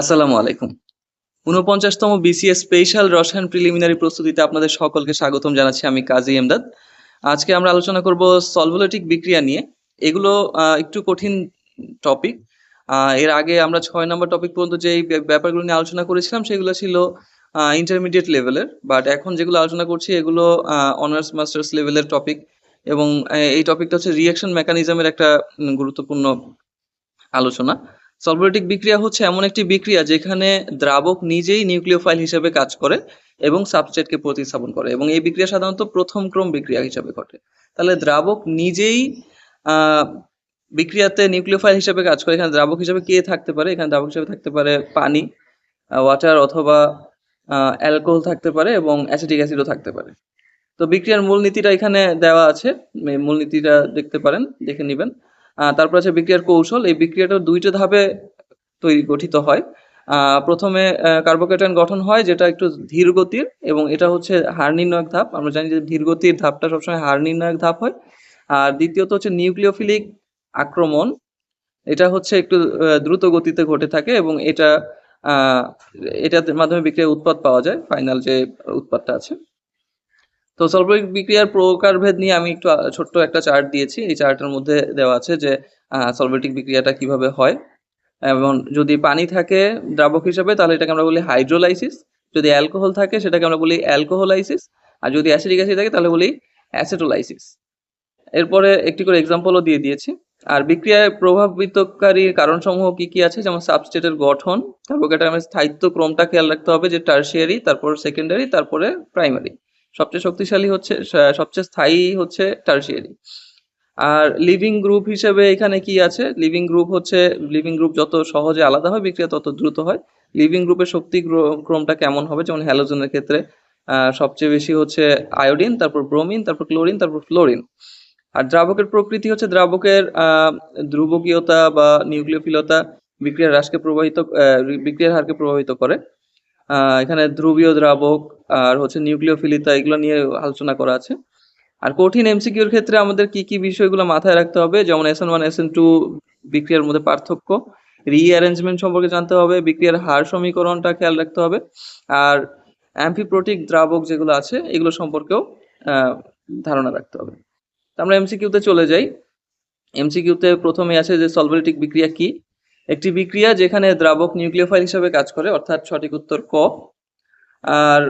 আসসালামু আলাইকুম। উনপঞ্চাশতম বিসিএস স্পেশাল রসায়ন প্রিলিমিনারি প্রস্তুতিতে আপনাদের সকলকে স্বাগতম জানাচ্ছি আমি কাজী এমদাদ আজকে আমরা আলোচনা করব সলভোলেটিক বিক্রিয়া নিয়ে। এগুলো একটু কঠিন টপিক এর আগে আমরা ছয় নম্বর টপিক পর্যন্ত যে ব্যাপারগুলো নিয়ে আলোচনা করেছিলাম সেগুলো ছিল ইন্টারমিডিয়েট লেভেলের বাট এখন যেগুলো আলোচনা করছি, এগুলো অনার্স মাস্টার্স লেভেলের টপিক এবং এই টপিকটা হচ্ছে রিয়াকশন মেকানিজমের একটা গুরুত্বপূর্ণ আলোচনা। সলভোলেটিক বিক্রিয়া হচ্ছে এমন একটি বিক্রিয়া যেখানে দ্রাবক নিজেই নিউক্লিওফাইল হিসেবে কাজ করে এবং সাবস্ট্রেটকে প্রতিস্থাপন করে এবং এই বিক্রিয়া সাধারণত প্রথম ক্রম বিক্রিয়া হিসেবে ঘটে। তাহলে দ্রাবক নিজেই বিক্রিয়াতে নিউক্লিওফাইল হিসেবে কাজ করে। এখানে দ্রাবক হিসেবে কে থাকতে পারে? এখানে দ্রাবক হিসেবে থাকতে পারে পানি ওয়াটার অথবা অ্যালকোহল থাকতে পারে এবং অ্যাসিটিক অ্যাসিডও থাকতে পারে। তো বিক্রিয়ার মূলনীতিটা এখানে দেওয়া আছে। মূলনীতিটা দেখতে পারেন, দেখে নেবেন। তারপর আছে বিক্রিয়ার কৌশল। এই বিক্রিয়াটা দুইটা ধাপে তৈরি, গঠিত হয়। প্রথমে কার্বোকেটায়ন গঠন হয়, যেটা একটু ধীর গতির এবং এটা হচ্ছে হার নির্ণায়ক ধাপ। আমরা জানি যে ধীর গতির ধাপটা সবসময় হার নির্ণায়ক ধাপ হয়। আর দ্বিতীয়ত হচ্ছে নিউক্লিওফিলিক আক্রমণ। এটা হচ্ছে একটু দ্রুত গতিতে ঘটে থাকে এবং এটা এটার মাধ্যমে বিক্রিয়ার উৎপাদ পাওয়া যায় ফাইনাল যে উৎপাদটা আছে। তো সলভরিক বিক্রিয়ার প্রকারভেদ নিয়ে আমি একটু ছোট্ট একটা চার্ট দিয়েছি। এই চার্টের মধ্যে দেওয়া আছে যে সলভেটিক বিক্রিয়াটা কীভাবে হয়। এবং যদি পানি থাকে দ্রাবক হিসাবে, তাহলে এটাকে আমরা বলি হাইড্রোলাইসিস। যদি অ্যালকোহল থাকে, সেটাকে আমরা বলি অ্যালকোহোলাইসিস। আর যদি অ্যাসিডিক অ্যাসিড থাকে, তাহলে বলি অ্যাসিটোলাইসিস। এরপরে একটি করে এক্সাম্পলও দিয়ে দিয়েছি। আর বিক্রিয়ায় প্রভাবিতকারী কারণসমূহ কি কি আছে? যেমন সাবস্টেটের গঠন, তারপর ক্যাটামিনের স্থায়িত্ব ক্রমটা খেয়াল রাখতে হবে যে টার্সিয়ারি তারপর সেকেন্ডারি তারপরে প্রাইমারি সবচেয়ে শক্তিশালী হচ্ছে সবচেয়ে স্থায়ী হচ্ছে টার্সিয়ারি আর লিভিং গ্রুপ হিসেবে এখানে কি আছে? লিভিং গ্রুপ হচ্ছে লিভিং গ্রুপ যত সহজে আলাদা হয়, বিক্রিয়া তত দ্রুত হয়। লিভিং গ্রুপের শক্তি ক্রমটা কেমন হবে? যেমন হ্যালোজেনের ক্ষেত্রে সবচেয়ে বেশি হচ্ছে আয়োডিন তারপর ব্রোমিন তারপর ক্লোরিন তারপর ফ্লোরিন আর দ্রাবকের প্রকৃতি হচ্ছে দ্রাবকের ধ্রুবকীয়তা বা নিউক্লিওফিলতা বিক্রিয়ার হ্রাসকে প্রভাবিত বিক্রিয়ার হারকে প্রভাবিত করে। এখানে ধ্রুবীয় দ্রাবক আর হচ্ছে নিউক্লিওফিলিতা, এগুলো নিয়ে আলোচনা করা আছে। আর কঠিন এমসিকিউর ক্ষেত্রে আমাদের কি কি বিষয়গুলো মাথায় রাখতে হবে? যেমন এসএন ওয়ান এসএন টু বিক্রিয়ার মধ্যে পার্থক্য। রিঅ্যারেঞ্জমেন্ট সম্পর্কে জানতে হবে, বিক্রিয়ার হার সমীকরণটা খেয়াল রাখতে হবে। আর অ্যাম্ফিপ্রোটিক দ্রাবক যেগুলো আছে, এগুলো সম্পর্কেও ধারণা রাখতে হবে। আমরা এমসিকিউতে চলে যাই। এমসিকিউতে প্রথমে আছে যে সলভেটিক বিক্রিয়া কি? একটি বিক্রিয়া যেখানে দ্রাবক নিউক্লিওফাইল হিসাবে কাজ করে, অর্থাৎ সঠিক উত্তর ক। আর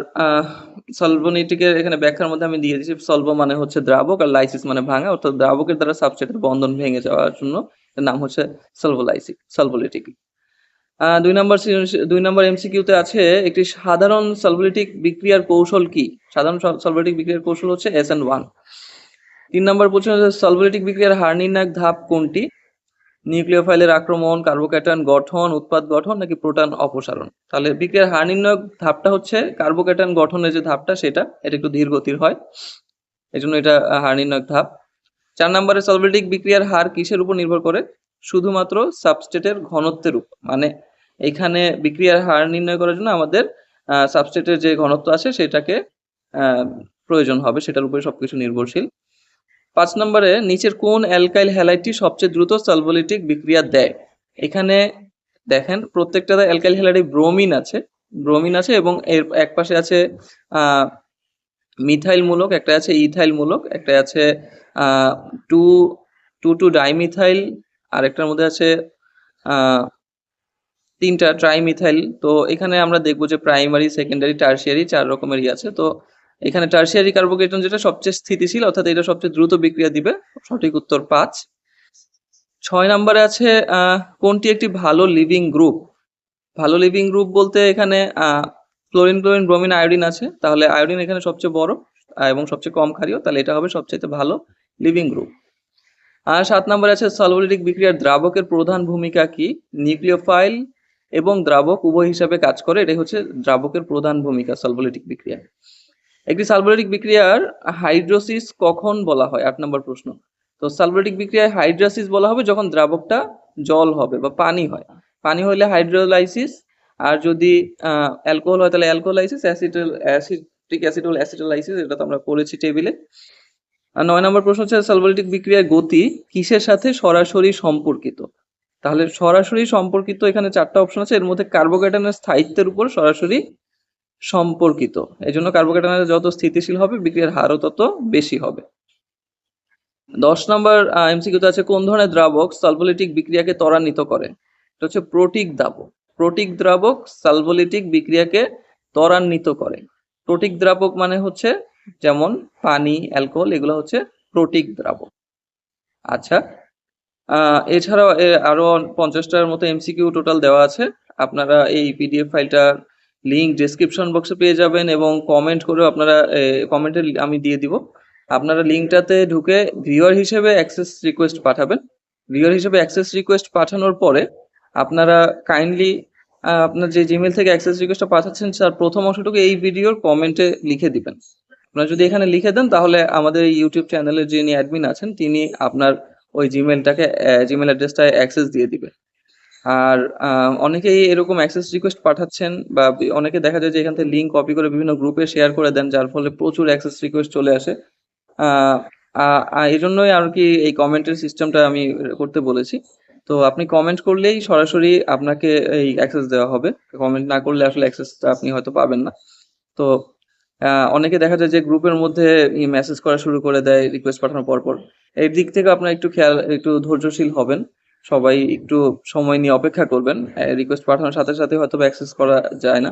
সলভোনিটিকের এখানে ব্যাখ্যার মধ্যে আমি দিয়ে দিয়েছি, সলভ মানে হচ্ছে দ্রাবক আর লাইসিস মানে ভাঙা, অর্থাৎ দ্রাবকের দ্বারা সাবস্ট্রেটের বন্ধন ভেঙে যাওয়ার জন্য এর নাম হচ্ছে সলভোলাইসিক সলভোলিটিক। দুই নম্বর দুই নম্বর এমসিকিউতে আছে একটি সাধারণ সলভোলিটিক বিক্রিয়ার কৌশল কি? সাধারণ সলভোলিটিক বিক্রিয়ার কৌশল হচ্ছে এস এন ওয়ান তিন নম্বর প্রশ্ন সলভোলিটিক বিক্রিয়ার হার নির্ণায়ক ধাপ কোনটি? নিউক্লিওফাইলের আক্রমণ কার্বোক্যাটায়ন গঠন উৎপাদ গঠন নাকি প্রোটন অপসারণ? তাহলে বিক্রিয়ার হার নির্ণায়ক ধাপটা হচ্ছে কার্বোক্যাটায়ন গঠনের যে ধাপটা সেটা, এটা একটু ধীর গতির হয়। এই জন্য এটা হার নির্ণায়ক ধাপ। চার নম্বরে সলভেটিক বিক্রিয়ার হার কিসের উপর নির্ভর করে? শুধুমাত্র সাবস্টেটের ঘনত্বের উপর মানে এখানে বিক্রিয়ার হার নির্ণয় করার জন্য আমাদের সাবস্টেটের যে ঘনত্ব আছে সেটাকে প্রয়োজন হবে, সেটার উপরে সবকিছু নির্ভরশীল। পাঁচ নম্বরে, নিচের কোন অ্যালকাইল হ্যালাইডটি সবচেয়ে দ্রুত সলভোলিটিক বিক্রিয়া দেয়? এখানে দেখেন, প্রত্যেকটা অ্যালকাইল হ্যালাইডে ব্রোমিন আছে ব্রোমিন আছে এবং এর এক পাশে আছে মিথাইল মূলক একটা আছে ইথাইল মূলক একটা আছে টু টু টু ডাইমিথাইল আর একটার মধ্যে আছে তিনটা ট্রাইমিথাইল। তো এখানে আমরা দেখব যে প্রাইমারি, সেকেন্ডারি, টার্সিয়ারি চার রকমেরই আছে। তো এখানে টার্সিয়ারি কার্বোকেটন যেটা সবচেয়ে স্থিতিশীল, অর্থাৎ এটা সবচেয়ে দ্রুত বিক্রিয়া দিবে, সঠিক উত্তর পাঁচ। ছয় নম্বরে আছে কোনটি একটি ভালো লিভিং গ্রুপ ভালো লিভিং গ্রুপ বলতে এখানে ক্লোরিন ক্লোরিন ব্রোমিন আয়োডিন আছে। তাহলে আয়োডিন এখানে সবচেয়ে বড় এবং সবচেয়ে কম ক্ষারীয়, তাহলে এটা হবে সবচেয়ে ভালো লিভিং গ্রুপ আর সাত নম্বরে আছে সলভোলিটিক বিক্রিয়ার দ্রাবকের প্রধান ভূমিকা কি? নিউক্লিওফাইল এবং দ্রাবক উভয় হিসাবে কাজ করে, এটাই হচ্ছে দ্রাবকের প্রধান ভূমিকা সলভোলিটিক বিক্রিয়া একটি সালভোলিটিক বিক্রিয়ার হাইড্রোসিস কখন বলা হয়? আট নম্বর প্রশ্ন। তো সালভোলিটিক বিক্রিয়ায় হাইড্রোসিস বলা হবে যখন দ্রাবকটা জল হবে বা পানি হয়। পানি হলে হাইড্রোলাইসিস আর যদি অ্যালকোহল হয় তাহলে অ্যালকোহলাইসিস অ্যাসিটাল অ্যাসিটিক অ্যাসিডল অ্যাসিটোলাইসিস, এটা তো আমরা পড়েছি টেবিলে। আর নয় নম্বর প্রশ্ন হচ্ছে সালভোলিটিক বিক্রিয়ার গতি কিসের সাথে সরাসরি সম্পর্কিত? তাহলে সরাসরি সম্পর্কিত এখানে চারটা অপশন আছে। এর মধ্যে কার্বোক্যাটানের স্থায়িত্বের উপর সরাসরি সম্পর্কিত। এই জন্য কার্বোক্যাটানের যত স্থিতিশীল হবে, বিক্রিয়ার হারও তত বেশি হবে। দশ নম্বর এমসিকিউতে আছে কোন ধরনের দ্রাবক সালভোলিটিক বিক্রিয়াকে ত্বরান্বিত করে? এটা হচ্ছে প্রোটিক দ্রাবক। প্রোটিক দ্রাবক সালভোলিটিক বিক্রিয়াকে ত্বরান্বিত করে। প্রোটিক দ্রাবক মানে হচ্ছে যেমন পানি, অ্যালকোহল, এগুলো হচ্ছে প্রোটিক দ্রাবক। আচ্ছা এছাড়াও আরও পঞ্চাশটার মতো এমসিকিউ টোটাল দেওয়া আছে। আপনারা এই পিডিএফ ফাইলটার লিংক ডেসক্রিপশন বক্সে পেয়ে যাবেন এবং কমেন্ট করেও আপনারা কমেন্টে আমি দিয়ে দিব। আপনারা লিঙ্কটাতে ঢুকে ভিউয়ার হিসেবে অ্যাক্সেস রিকোয়েস্ট পাঠাবেন। ভিউয়ার হিসেবে অ্যাক্সেস রিকোয়েস্ট পাঠানোর পরে আপনারা কাইন্ডলি আপনার যে জিমেল থেকে অ্যাক্সেস রিকোয়েস্টটা পাঠাচ্ছেন, তার প্রথম অংশটুকু এই ভিডিওর কমেন্টে লিখে দিবেন। আপনারা যদি এখানে লিখে দেন, তাহলে আমাদের ইউটিউব চ্যানেলের যিনি অ্যাডমিন আছেন, তিনি আপনার ওই জিমেলটাকে জিমেল অ্যাড্রেসটা অ্যাক্সেস দিয়ে দিবে আর অনেকেই এরকম অ্যাক্সেস রিকোয়েস্ট পাঠাচ্ছেন বা অনেকে দেখা যায় যে এখান থেকে লিঙ্ক কপি করে বিভিন্ন গ্রুপে শেয়ার করে দেন, যার ফলে প্রচুর অ্যাক্সেস রিকোয়েস্ট চলে আসে। এই জন্যই আর কি এই কমেন্টের সিস্টেমটা আমি করতে বলেছি। তো আপনি কমেন্ট করলেই সরাসরি আপনাকে এই অ্যাক্সেস দেওয়া হবে। কমেন্ট না করলে আসলে অ্যাক্সেসটা আপনি হয়তো পাবেন না। তো অনেকে দেখা যায় যে গ্রুপের মধ্যে মেসেজ করা শুরু করে দেয় রিকোয়েস্ট পাঠানোর পর পর। এই দিক থেকে আপনার একটু খেয়াল, একটু ধৈর্যশীল হবেন। সবাই একটু সময় নিয়ে অপেক্ষা করবেন। রিকোয়েস্ট পাঠানোর সাথে সাথে হয়তো অ্যাক্সেস করা যায় না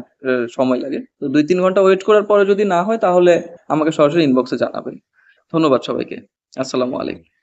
সময় লাগে। তো দুই তিন ঘণ্টা ওয়েট করার পরে যদি না হয়, তাহলে আমাকে সরাসরি ইনবক্সে জানাবেন। ধন্যবাদ সবাইকে। আসসালামু আলাইকুম।